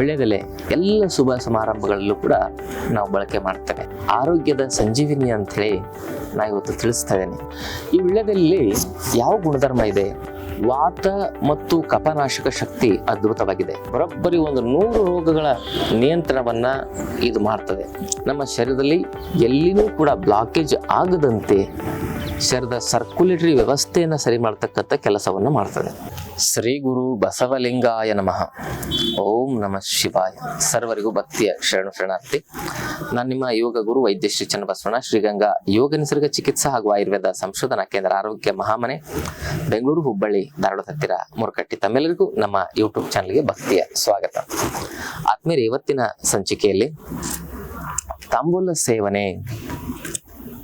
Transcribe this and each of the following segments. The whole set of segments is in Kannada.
ವೀಳ್ಯದೆಲೆ ಎಲ್ಲ ಶುಭ ಸಮಾರಂಭಗಳಲ್ಲೂ ಕೂಡ ನಾವು ಬಳಕೆ ಮಾಡ್ತೇವೆ. ಆರೋಗ್ಯದ ಸಂಜೀವಿನಿ ಅಂಥೇಳಿ ನಾ ಇವತ್ತು ತಿಳಿಸ್ತಾ ಈ ವೀಳ್ಯದಲ್ಲಿ ಯಾವ ಗುಣಧರ್ಮ ಇದೆ? ವಾತ ಮತ್ತು ಕಪನಾಶಕ ಶಕ್ತಿ ಅದ್ಭುತವಾಗಿದೆ. ಬರೋಬ್ಬರಿ ಒಂದು ನೂರು ರೋಗಗಳ ನಿಯಂತ್ರಣವನ್ನ ಇದು ಮಾಡ್ತದೆ. ನಮ್ಮ ಶರೀರದಲ್ಲಿ ಎಲ್ಲಿನೂ ಕೂಡ ಬ್ಲಾಕೇಜ್ ಆಗದಂತೆ ಶರೀರದ ಸರ್ಕ್ಯುಲೇಟರಿ ವ್ಯವಸ್ಥೆಯನ್ನು ಸರಿ ಮಾಡ್ತಕ್ಕಂಥ ಕೆಲಸವನ್ನು ಮಾಡ್ತದೆ. ಶ್ರೀ ಗುರು ಬಸವಲಿಂಗಾಯ ನಮಃ. ಓಂ ನಮಃ ಶಿವಾಯ. ಸರ್ವರಿಗೂ ಭಕ್ತಿಯ ಶರಣು ಶರಣಾರ್ಥಿ. ನಾನು ನಿಮ್ಮ ಯೋಗ ಗುರು ವೈದ್ಯ ಶ್ರೀ ಚನ್ನಬಸವಣ್ಣ, ಶ್ರೀಗಂಗಾ ಯೋಗ ನಿಸರ್ಗ ಚಿಕಿತ್ಸಾ ಹಾಗೂ ಆಯುರ್ವೇದ ಸಂಶೋಧನಾ ಕೇಂದ್ರ ಆರೋಗ್ಯ ಮಹಾಮನೆ, ಬೆಂಗಳೂರು ಹುಬ್ಬಳ್ಳಿ, ಧಾರವಾಡ ಹತ್ತಿರ ಮುರಕಟ್ಟಿ ತಮ್ಮೆಲ್ಲರಿಗೂ ನಮ್ಮ ಯೂಟ್ಯೂಬ್ ಚಾನಲ್ಗೆ ಭಕ್ತಿಯ ಸ್ವಾಗತ. ಆತ್ಮೀಯರು ಇವತ್ತಿನ ಸಂಚಿಕೆಯಲ್ಲಿ ತಾಂಬೂಲ ಸೇವನೆ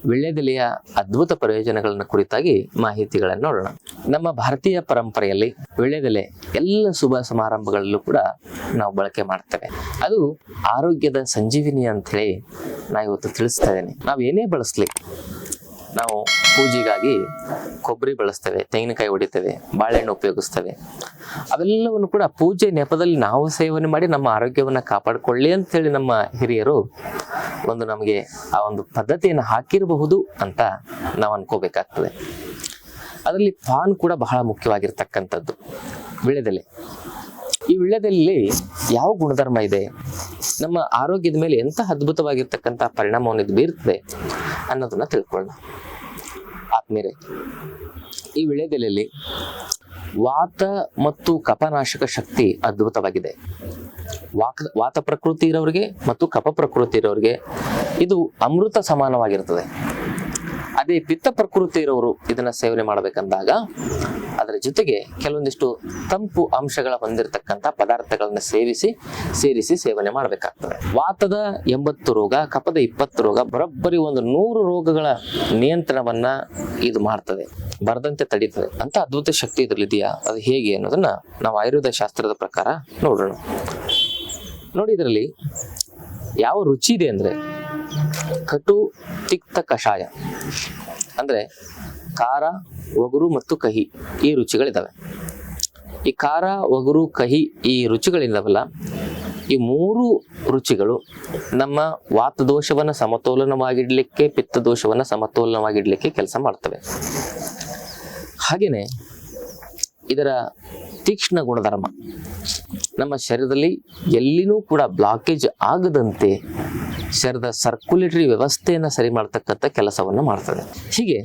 ವಿಳ್ಯದೆಲೆಯ ಅದ್ಭುತ ಪ್ರಯೋಜನಗಳನ್ನ ಕುರಿತಾಗಿ ಮಾಹಿತಿಗಳನ್ನು ನೋಡೋಣ. ನಮ್ಮ ಭಾರತೀಯ ಪರಂಪರೆಯಲ್ಲಿ ವಿಳ್ಯದೆಲೆ ಎಲ್ಲ ಶುಭ ಸಮಾರಂಭಗಳಲ್ಲೂ ಕೂಡ ನಾವು ಬಳಕೆ ಮಾಡ್ತೇವೆ. ಅದು ಆರೋಗ್ಯದ ಸಂಜೀವಿನಿ ಅಂತ ಹೇಳಿ ನಾ ಇವತ್ತು ತಿಳಿಸ್ತಾ ಇದ್ದೇನೆ. ನಾವು ಏನೇ ಬಳಸ್ಲಿ. ನಾವು ಪೂಜೆಗಾಗಿ ಕೊಬ್ಬರಿ ಬಳಸ್ತೇವೆ, ತೆಂಗಿನಕಾಯಿ ಹೊಡಿತೇವೆ, ಬಾಳೆಹಣ್ಣು ಉಪಯೋಗಿಸ್ತೇವೆ. ಅವೆಲ್ಲವನ್ನು ಕೂಡ ಪೂಜೆ ನೆಪದಲ್ಲಿ ನಾವು ಸೇವನೆ ಮಾಡಿ ನಮ್ಮ ಆರೋಗ್ಯವನ್ನು ಕಾಪಾಡಿಕೊಳ್ಳಿ ಅಂತೇಳಿ ನಮ್ಮ ಹಿರಿಯರು ಒಂದು ನಮಗೆ ಆ ಒಂದು ಪದ್ಧತಿಯನ್ನು ಹಾಕಿರಬಹುದು ಅಂತ ನಾವು ಅನ್ಕೋಬೇಕಾಗ್ತದೆ. ಅದರಲ್ಲಿ ಪಾನ್ ಕೂಡ ಬಹಳ ಮುಖ್ಯವಾಗಿರ್ತಕ್ಕಂಥದ್ದು. ವಿಳ್ಯದೆಲೆ ಈ ವಿಳ್ಯದಲ್ಲಿ ಯಾವ ಗುಣಧರ್ಮ ಇದೆ? ನಮ್ಮ ಆರೋಗ್ಯದ ಮೇಲೆ ಎಂಥ ಅದ್ಭುತವಾಗಿರ್ತಕ್ಕಂಥ ಪರಿಣಾಮವನ್ನು ಇದು ಬೀರ್ತದೆ ಅನ್ನೋದನ್ನ ತಿಳ್ಕೊಳ್ಳೋಣ. ಆತ್ಮೀರೆ ಈ ವಿಳ್ಯದೆಲೆಯಲ್ಲಿ ವಾತ ಮತ್ತು ಕಪನಾಶಕ ಶಕ್ತಿ ಅದ್ಭುತವಾಗಿದೆ. ವಾಕ, ವಾತ ಪ್ರಕೃತಿ ಇರೋರಿಗೆ ಮತ್ತು ಕಪ ಪ್ರಕೃತಿ ಇರೋರಿಗೆ ಇದು ಅಮೃತ ಸಮಾನವಾಗಿರ್ತದೆ. ಅದೇ ಪಿತ್ತ ಪ್ರಕೃತಿ ಇರೋರು ಇದನ್ನ ಸೇವನೆ ಮಾಡಬೇಕಂದಾಗ ಅದರ ಜೊತೆಗೆ ಕೆಲವೊಂದಿಷ್ಟು ತಂಪು ಅಂಶಗಳ ಹೊಂದಿರತಕ್ಕಂಥ ಪದಾರ್ಥಗಳನ್ನ ಸೇವಿಸಿ, ಸೇರಿಸಿ ಸೇವನೆ ಮಾಡಬೇಕಾಗ್ತದೆ. ವಾತದ ಎಂಬತ್ತು ರೋಗ ಕಪದ ಇಪ್ಪತ್ತು ರೋಗ ಬರೋಬ್ಬರಿ ಒಂದು ನೂರು ರೋಗಗಳ ನಿಯಂತ್ರಣವನ್ನ ಇದು ಮಾಡ್ತದೆ. ಬರದಂತೆ ತಡೀತದೆ. ಅಂತ ಅದ್ಭುತ ಶಕ್ತಿ ಇದರಲ್ಲಿದೆಯಾ? ಅದು ಹೇಗೆ ಅನ್ನೋದನ್ನ ನಾವು ಆಯುರ್ವೇದ ಶಾಸ್ತ್ರದ ಪ್ರಕಾರ ನೋಡೋಣ. ನೋಡಿ ಇದರಲ್ಲಿ ಯಾವ ರುಚಿ ಇದೆ ಅಂದ್ರೆ ಕಟು ತಿಕ್ತ ಕಷಾಯ. ಅಂದ್ರೆ ಖಾರ, ಒಗರು ಮತ್ತು ಕಹಿ ಈ ರುಚಿಗಳಿದ್ದಾವೆ ಈ ಖಾರ, ಒಗರು, ಕಹಿ ಈ ರುಚಿಗಳಿದ್ದಾವಲ್ಲ ಈ ಮೂರು ರುಚಿಗಳು ನಮ್ಮ ವಾತ ದೋಷವನ್ನ ಸಮತೋಲನವಾಗಿಡ್ಲಿಕ್ಕೆ ಪಿತ್ತ ದೋಷವನ್ನ ಸಮತೋಲನವಾಗಿಡ್ಲಿಕ್ಕೆ ಕೆಲಸ ಮಾಡ್ತವೆ. ಹಾಗೆಯೇ ಇದರ ತೀಕ್ಷ್ಣ ಗುಣಧರ್ಮ. ನಮ್ಮ ಶರೀರದಲ್ಲಿ ಎಲ್ಲಿನೂ ಕೂಡ ಬ್ಲಾಕೇಜ್ ಆಗದಂತೆ ಶರೀರದ ಸರ್ಕ್ಯುಲೇಟರಿ ವ್ಯವಸ್ಥೆಯನ್ನು ಸರಿ ಮಾಡ್ತಕ್ಕಂಥ ಕೆಲಸವನ್ನು ಮಾಡ್ತದೆ. ಹೀಗೆ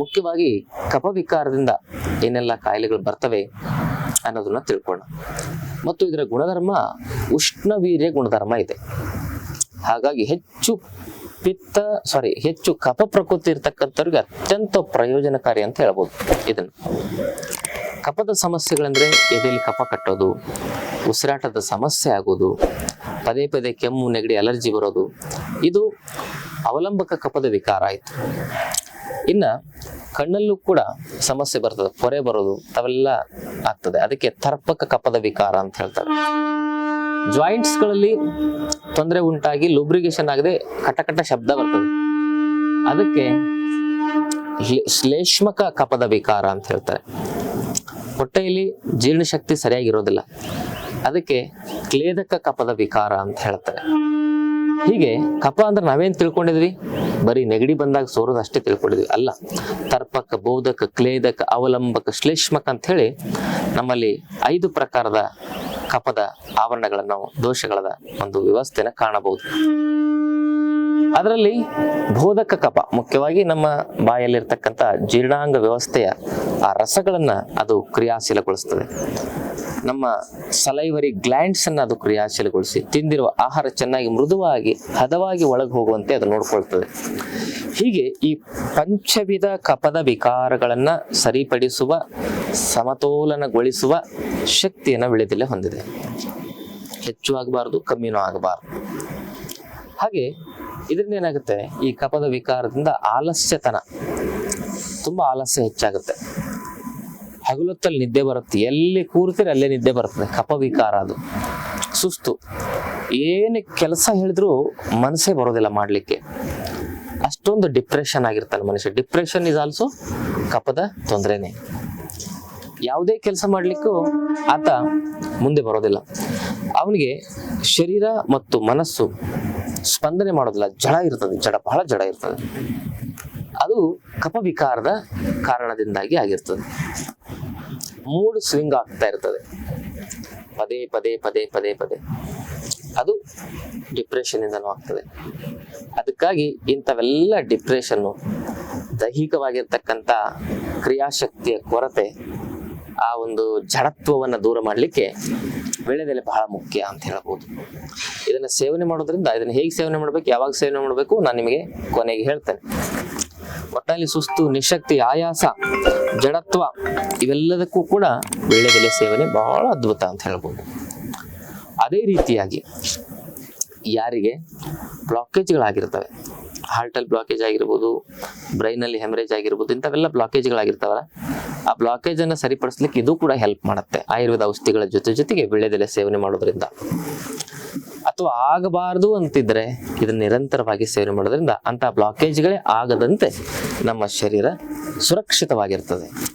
ಮುಖ್ಯವಾಗಿ ಕಪವಿಕಾರದಿಂದ ಏನೆಲ್ಲ ಕಾಯಿಲೆಗಳು ಬರ್ತವೆ ಅನ್ನೋದನ್ನ ತಿಳ್ಕೊಳ್ಳೋಣ. ಮತ್ತು ಇದರ ಗುಣಧರ್ಮ ಉಷ್ಣವೀರ್ಯ ಗುಣಧರ್ಮ ಇದೆ. ಹಾಗಾಗಿ ಹೆಚ್ಚು ಪಿತ್ತ ಸಾರಿ ಹೆಚ್ಚು ಕಪ ಪ್ರಕೃತಿ ಇರ್ತಕ್ಕಂಥವ್ರಿಗೆ ಅತ್ಯಂತ ಪ್ರಯೋಜನಕಾರಿ ಅಂತ ಹೇಳ್ಬೋದು ಇದನ್ನು. ಕಫದ ಸಮಸ್ಯೆಗಳಂದ್ರೆ ಎದೆಯಲ್ಲಿ ಕಫ ಕಟ್ಟೋದು, ಉಸಿರಾಟದ ಸಮಸ್ಯೆ ಆಗೋದು, ಪದೇ ಪದೇ ಕೆಮ್ಮು, ನೆಗಡಿ, ಅಲರ್ಜಿ ಬರೋದು, ಇದು ಅವಲಂಬಕ ಕಪದ ವಿಕಾರ ಆಯಿತು. ಇನ್ನ ಕಣ್ಣಲ್ಲೂ ಕೂಡ ಸಮಸ್ಯೆ ಬರ್ತದೆ, ಪೊರೆ ಬರೋದು, ಅವೆಲ್ಲ ಆಗ್ತದೆ. ಅದಕ್ಕೆ ತರ್ಪಕ ಕಪದ ವಿಕಾರ ಅಂತ ಹೇಳ್ತಾರೆ. ಜಾಯಿಂಟ್ಸ್ಗಳಲ್ಲಿ ತೊಂದರೆ ಉಂಟಾಗಿ ಲುಬ್ರಿಗೇಷನ್ ಆಗದೆ ಕಟಕಟ ಶಬ್ದ ಬರ್ತದೆ. ಅದಕ್ಕೆ ಶ್ಲೇ- ಶ್ಲೇಷ್ಮಕ ಕಪದ ವಿಕಾರ ಅಂತ ಹೇಳ್ತಾರೆ. ಹೊಟ್ಟೆಯಲ್ಲಿ ಜೀರ್ಣಶಕ್ತಿ ಸರಿಯಾಗಿರೋದಿಲ್ಲ. ಅದಕ್ಕೆ ಕ್ಲೇದಕ ಕಪದ ವಿಕಾರ ಅಂತ ಹೇಳ್ತಾರೆ. ಹೀಗೆ ಕಪ ಅಂದ್ರೆ ನಾವೇನ್ ತಿಳ್ಕೊಂಡಿದ್ವಿ? ಬರೀ ನೆಗಡಿ ಬಂದಾಗ ಸೋರೋದು ಅಷ್ಟೇ ತಿಳ್ಕೊಂಡಿದ್ವಿ. ಅಲ್ಲ, ತರ್ಪಕ, ಬೋಧಕ, ಕ್ಲೇದಕ, ಅವಲಂಬಕ, ಶ್ಲೇಷ್ಮಕ ಅಂತ ಹೇಳಿ ನಮ್ಮಲ್ಲಿ ಐದು ಪ್ರಕಾರದ ಕಪದ ಆವರಣಗಳನ್ನು ನಾವು ದೋಷಗಳ ಒಂದು ವ್ಯವಸ್ಥೆನ ಕಾಣಬಹುದು. ಅದರಲ್ಲಿ ಬೋಧಕ ಕಪ, ಮುಖ್ಯವಾಗಿ ನಮ್ಮ ಬಾಯಲ್ಲಿರ್ತಕ್ಕಂಥ ಜೀರ್ಣಾಂಗ ವ್ಯವಸ್ಥೆಯ ಆ ರಸಗಳನ್ನು ಅದು ಕ್ರಿಯಾಶೀಲಗೊಳಿಸ್ತದೆ. ನಮ್ಮ ಸಲೈವರಿ ಗ್ಲ್ಯಾಂಡ್ಸ್ ಅನ್ನು ಅದು ಕ್ರಿಯಾಶೀಲಗೊಳಿಸಿ, ತಿಂದಿರುವ ಆಹಾರ ಚೆನ್ನಾಗಿ ಮೃದುವಾಗಿ, ಹದವಾಗಿ ಒಳಗೆ ಹೋಗುವಂತೆ ಅದು ನೋಡ್ಕೊಳ್ತದೆ. ಹೀಗೆ ಈ ಪಂಚವಿಧ ಕಪದ ವಿಕಾರಗಳನ್ನು ಸರಿಪಡಿಸುವ, ಸಮತೋಲನಗೊಳಿಸುವ ಶಕ್ತಿಯನ್ನು ವಿಳಿದಿಲ್ಲ ಹೊಂದಿದೆ. ಹೆಚ್ಚು ಆಗಬಾರ್ದು, ಕಮ್ಮಿನೂ ಆಗಬಾರ್ದು. ಹಾಗೆ ಇದರಿಂದ ಏನಾಗುತ್ತೆ ಈ ಕಪದ ವಿಕಾರದಿಂದ ಆಲಸ್ಯತನ. ತುಂಬಾ ಆಲಸ್ಯ ಹೆಚ್ಚಾಗುತ್ತೆ. ಹಗಲೊತ್ತಲ್ಲಿ ನಿದ್ದೆ ಬರುತ್ತೆ. ಎಲ್ಲಿ ಕೂರ್ತೀರಿ ಅಲ್ಲೇ ನಿದ್ದೆ ಬರುತ್ತೆ. ಕಪ ವಿಕಾರ ಅದು. ಸುಸ್ತು. ಏನು ಕೆಲಸ ಹೇಳಿದ್ರು ಮನಸ್ಸೇ ಬರೋದಿಲ್ಲ ಮಾಡಲಿಕ್ಕೆ. ಅಷ್ಟೊಂದು ಡಿಪ್ರೆಷನ್ ಆಗಿರ್ತಾನೆ ಮನುಷ್ಯ. ಡಿಪ್ರೆಷನ್ ಇಸ್ ಆಲ್ಸೋ ಕಪದ ತೊಂದರೆನೆ. ಯಾವುದೇ ಕೆಲಸ ಮಾಡಲಿಕ್ಕೂ ಆತ ಮುಂದೆ ಬರೋದಿಲ್ಲ. ಅವನಿಗೆ ಶರೀರ ಮತ್ತು ಮನಸ್ಸು ಸ್ಪಂದನೆ ಮಾಡೋದಿಲ್ಲ. ಜಡ ಇರ್ತದೆ, ಜಡ, ಬಹಳ ಜಡ ಇರ್ತದೆ. ಅದು ಕಪವಿಕಾರದ ಕಾರಣದಿಂದಾಗಿ ಆಗಿರ್ತದೆ. ಮೂಡ್ ಸ್ವಿಂಗ್ ಆಗ್ತಾ ಇರ್ತದೆ. ಪದೇ ಪದೇ ಪದೇ ಪದೇ ಪದೇ. ಅದು ಡಿಪ್ರೆಷನ್ ಇಂದನೂ ಆಗ್ತದೆ. ಅದಕ್ಕಾಗಿ ಇಂಥವೆಲ್ಲ ಡಿಪ್ರೆಷನ್ನು ದೈಹಿಕವಾಗಿರ್ತಕ್ಕಂಥ ಕ್ರಿಯಾಶಕ್ತಿಯ ಕೊರತೆ ಆ ಒಂದು ಜಡತ್ವವನ್ನು ದೂರ ಮಾಡಲಿಕ್ಕೆ ವೀಳ್ಯದೆಲೆ ಬಹಳ ಮುಖ್ಯ ಅಂತ ಹೇಳ್ಬೋದು. ಇದನ್ನು ಸೇವನೆ ಮಾಡೋದ್ರಿಂದ, ಇದನ್ನು ಹೇಗೆ ಸೇವನೆ ಮಾಡ್ಬೇಕು, ಯಾವಾಗ ಸೇವನೆ ಮಾಡಬೇಕು, ನಾನು ನಿಮಗೆ ಕೊನೆಗೆ ಹೇಳ್ತೇನೆ. ಒಟ್ಟಲ್ಲಿ ಸುಸ್ತು, ನಿಶಕ್ತಿ, ಆಯಾಸ, ಜಡತ್ವ, ಇವೆಲ್ಲದಕ್ಕೂ ಕೂಡ ವೀಳ್ಯದೆಲೆ ಸೇವನೆ ಬಹಳ ಅದ್ಭುತ ಅಂತ ಹೇಳ್ಬೋದು. ಅದೇ ರೀತಿಯಾಗಿ ಯಾರಿಗೆ ಬ್ಲಾಕೇಜ್ಗಳಾಗಿರ್ತವೆ ಹಾರ್ಟಲ್ಲಿ ಬ್ಲಾಕೇಜ್ ಆಗಿರ್ಬೋದು, ಬ್ರೈನಲ್ಲಿ ಹೆಮರೇಜ್ ಆಗಿರ್ಬೋದು, ಇಂಥವೆಲ್ಲ ಬ್ಲಾಕೇಜ್ಗಳಾಗಿರ್ತಾವಲ್ಲ ಆ ಬ್ಲಾಕೇಜನ್ನು ಸರಿಪಡಿಸ್ಲಿಕ್ಕೆ ಇದು ಕೂಡ ಹೆಲ್ಪ್ ಮಾಡುತ್ತೆ. ಆಯುರ್ವೇದ ಔಷಧಿಗಳ ಜೊತೆ ಜೊತೆಗೆ ವೀಳ್ಯದೆಲೆ ಸೇವನೆ ಮಾಡೋದ್ರಿಂದ. ಅಥವಾ ಆಗಬಾರದು ಅಂತಿದ್ರೆ ಇದನ್ನ ನಿರಂತರವಾಗಿ ಸೇವನೆ ಮಾಡೋದ್ರಿಂದ ಅಂತ ಬ್ಲಾಕೇಜ್ಗಳೇ ಆಗದಂತೆ ನಮ್ಮ ಶರೀರ ಸುರಕ್ಷಿತವಾಗಿರ್ತದೆ.